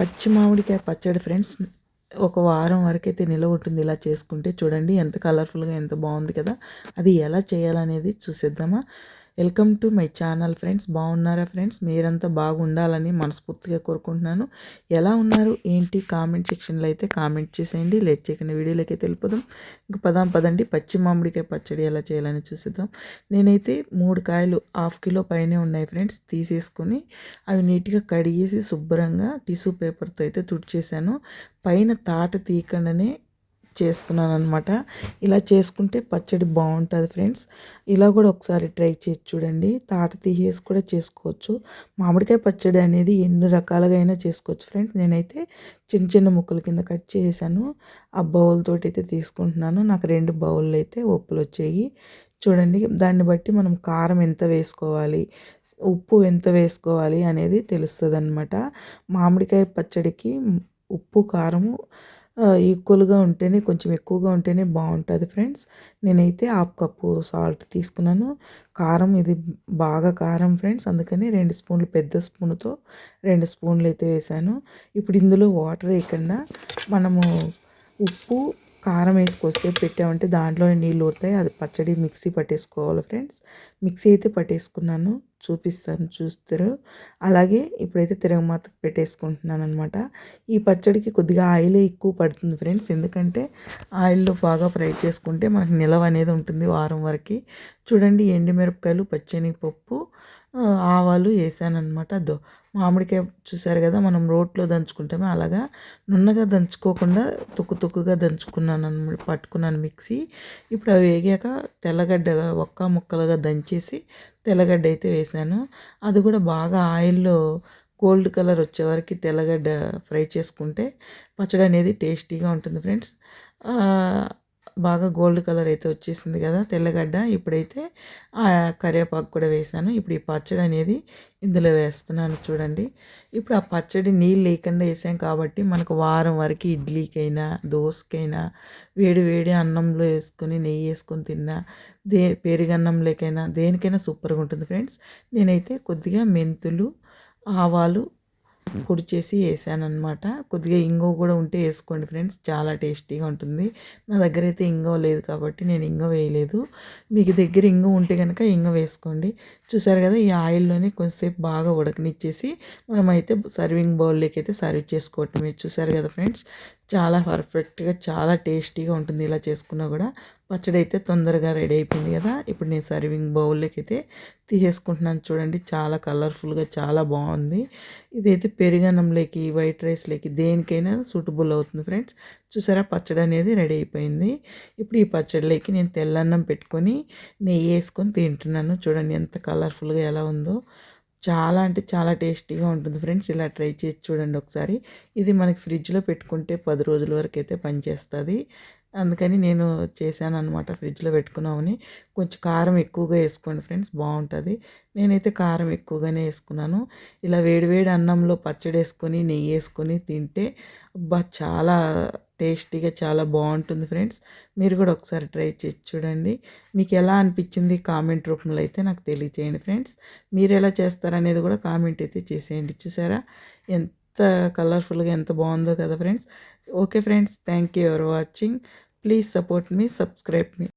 పచ్చి మామిడికాయ పచ్చడి ఫ్రెండ్స్ ఒక వారం వరకైతే నిలవ ఉంటుంది. ఇలా చేసుకుంటే చూడండి ఎంత కలర్ఫుల్గా ఎంత బాగుంది కదా. అది ఎలా చేయాలనేది చూసేద్దామా? Welcome to my channel friends. బాగున్నారా ఫ్రెండ్స్? మీరంతా బాగుండాలని మనస్ఫూర్తిగా కోరుకుంటున్నాను. ఎలా ఉన్నారు? ఏంటి? కామెంట్ సెక్షన్లో అయితే కామెంట్ చేసేయండి. లేట్ చేయకుండా వీడియోలోకి వెళ్ళిపోదాం. ఇంక పదాం పదండి. పచ్చి మామిడికాయ పచ్చడి ఎలా చేయాలని చూసేద్దాం. నేనైతే మూడు కాయలు హాఫ్ కిలో పైనే ఉన్నాయి ఫ్రెండ్స్. తీసేసుకొని అవి నీట్గా కడిగేసి శుభ్రంగా టిష్యూ పేపర్తో అయితే తుడిచేసాను పైన తాట తీయకుండానే చేస్తున్నాను అనమాట ఇలా చేసుకుంటే పచ్చడి బాగుంటుంది ఫ్రెండ్స్. ఇలా కూడా ఒకసారి ట్రై చేసి చూడండి. తాట తీసేసి కూడా చేసుకోవచ్చు. మామిడికాయ పచ్చడి అనేది ఎన్ని రకాలుగా అయినా చేసుకోవచ్చు ఫ్రెండ్స్. నేనైతే చిన్న చిన్న ముక్కల కింద కట్ చేశాను. ఆ బౌల్తో అయితే తీసుకుంటున్నాను. నాకు రెండు బౌళ్ళు అయితే ఒప్పులు వచ్చాయి. చూడండి దాన్ని బట్టి మనం కారం ఎంత వేసుకోవాలి ఉప్పు ఎంత వేసుకోవాలి అనేది తెలుస్తుంది అనమాట మామిడికాయ పచ్చడికి ఉప్పు కారము ఈక్వల్గా ఉంటేనే కొంచెం ఎక్కువగా ఉంటేనే బాగుంటుంది ఫ్రెండ్స్ నేనైతే హాఫ్ కప్పు సాల్ట్ తీసుకున్నాను. కారం ఇది బాగా కారం ఫ్రెండ్స్ అందుకని రెండు స్పూన్లు పెద్ద స్పూన్తో రెండు స్పూన్లు అయితే వేసాను. ఇప్పుడు ఇందులో వాటర్ వేయకుండా మనము ఉప్పు కారం వేసుకొస్తే పెట్టామంటే దాంట్లోనే నీళ్ళు ఉడతాయి అది పచ్చడి మిక్సీ పట్టేసుకోవాలి ఫ్రెండ్స్ మిక్సీ అయితే పట్టేసుకున్నాను. చూపిస్తాను చూస్తారు. అలాగే ఇప్పుడైతే తిరగమాతకు పెట్టేసుకుంటున్నాను అనమాట ఈ పచ్చడికి కొద్దిగా ఆయిల్ ఎక్కువ పడుతుంది ఫ్రెండ్స్. ఎందుకంటే ఆయిల్లో బాగా ఫ్రై చేసుకుంటే మనకు నిలవ అనేది ఉంటుంది వారం వరకు. చూడండి ఎండుమిరపకాయలు పప్పు ఆవాలు వేసాను అనమాట దో మామిడికాయ చూసారు కదా మనం రోట్లో దంచుకుంటామే అలాగా నున్నగా దంచుకోకుండా తొక్కు తొక్కుగా దంచుకున్నాను అనమాట పట్టుకున్నాను మిక్సీ. ఇప్పుడు అవి వేగాక తెల్లగడ్డ ఒక్క ముక్కలుగా దంచేసి తెల్లగడ్డ అయితే వేసాను. అది కూడా బాగా ఆయిల్లో గోల్డ్ కలర్ వచ్చే వరకు తెల్లగడ్డ ఫ్రై చేసుకుంటే పచ్చడి అనేది టేస్టీగా ఉంటుంది ఫ్రెండ్స్. బాగా గోల్డ్ కలర్ అయితే వచ్చేసింది కదా తెల్లగడ్డ. ఇప్పుడైతే ఆ కరివేపాకు కూడా వేసాను. ఇప్పుడు ఈ పచ్చడి అనేది ఇందులో వేస్తున్నాను చూడండి. ఇప్పుడు ఆ పచ్చడి నీళ్ళు లేకుండా వేసాం కాబట్టి మనకు వారం వరకు ఇడ్లీకైనా దోసకైనా వేడి వేడి అన్నంలో వేసుకొని నెయ్యి వేసుకొని తిన్నా దే పెరుగన్నంలోకైనా దేనికైనా సూపర్గా ఉంటుంది ఫ్రెండ్స్. నేనైతే కొద్దిగా మెంతులు ఆవాలు పొడి చేసి వేసాను అనమాట కొద్దిగా ఇంగో కూడా ఉంటే వేసుకోండి ఫ్రెండ్స్. చాలా టేస్టీగా ఉంటుంది. నా దగ్గర అయితే ఇంగో లేదు కాబట్టి నేను ఇంగో వేయలేదు. మీకు దగ్గర ఇంగో ఉంటే కనుక ఇంగో వేసుకోండి. చూసారు కదా ఈ ఆయిల్లోనే కొంచెంసేపు బాగా ఉడకనిచ్చేసి మనమైతే సర్వింగ్ బౌల్లోకి అయితే సర్వ్ చేసుకోవటమే. చూసారు కదా ఫ్రెండ్స్ చాలా పర్ఫెక్ట్గా చాలా టేస్టీగా ఉంటుంది ఇలా చేసుకున్నా కూడా. పచ్చడి అయితే తొందరగా రెడీ అయిపోయింది కదా. ఇప్పుడు నేను సర్వింగ్ బౌల్లోకి అయితే తీసేసుకుంటున్నాను చూడండి. చాలా కలర్ఫుల్గా చాలా బాగుంది. ఇదైతే పెరుగన్నంలోకి వైట్ రైస్లోకి దేనికైనా సూటబుల్ అవుతుంది ఫ్రెండ్స్. చూసారా? పచ్చడి అనేది రెడీ అయిపోయింది. ఇప్పుడు ఈ పచ్చడిలోకి నేను తెల్లన్నం పెట్టుకొని నెయ్యి వేసుకొని తింటున్నాను. చూడండి ఎంత కలర్ఫుల్గా ఎలా ఉందో. చాలా అంటే చాలా టేస్టీగా ఉంటుంది ఫ్రెండ్స్. ఇలా ట్రై చేసి చూడండి ఒకసారి. ఇది మనకి ఫ్రిడ్జ్లో పెట్టుకుంటే పది రోజుల వరకు అయితే పనిచేస్తుంది. అందుకని నేను చేశాను అనమాట ఫ్రిడ్జ్లో పెట్టుకున్నామని. కొంచెం కారం ఎక్కువగా వేసుకోండి ఫ్రెండ్స్ బాగుంటుంది. నేనైతే కారం ఎక్కువగానే వేసుకున్నాను. ఇలా వేడివేడి అన్నంలో పచ్చడి వేసుకొని నెయ్యి వేసుకొని తింటే అబ్బా చాలా టేస్టీగా చాలా బాగుంటుంది ఫ్రెండ్స్. మీరు కూడా ఒకసారి ట్రై చేసి చూడండి. మీకు ఎలా అనిపించింది కామెంట్ రూపంలో అయితే నాకు తెలియచేయండి ఫ్రెండ్స్. మీరు ఎలా చేస్తారనేది కూడా కామెంట్ అయితే చేసేయండి. చూసారా? ఎంత కలర్ఫుల్గా ఎంత బాగుందో కదా friends. Okay friends thank you for watching. Please support me subscribe me.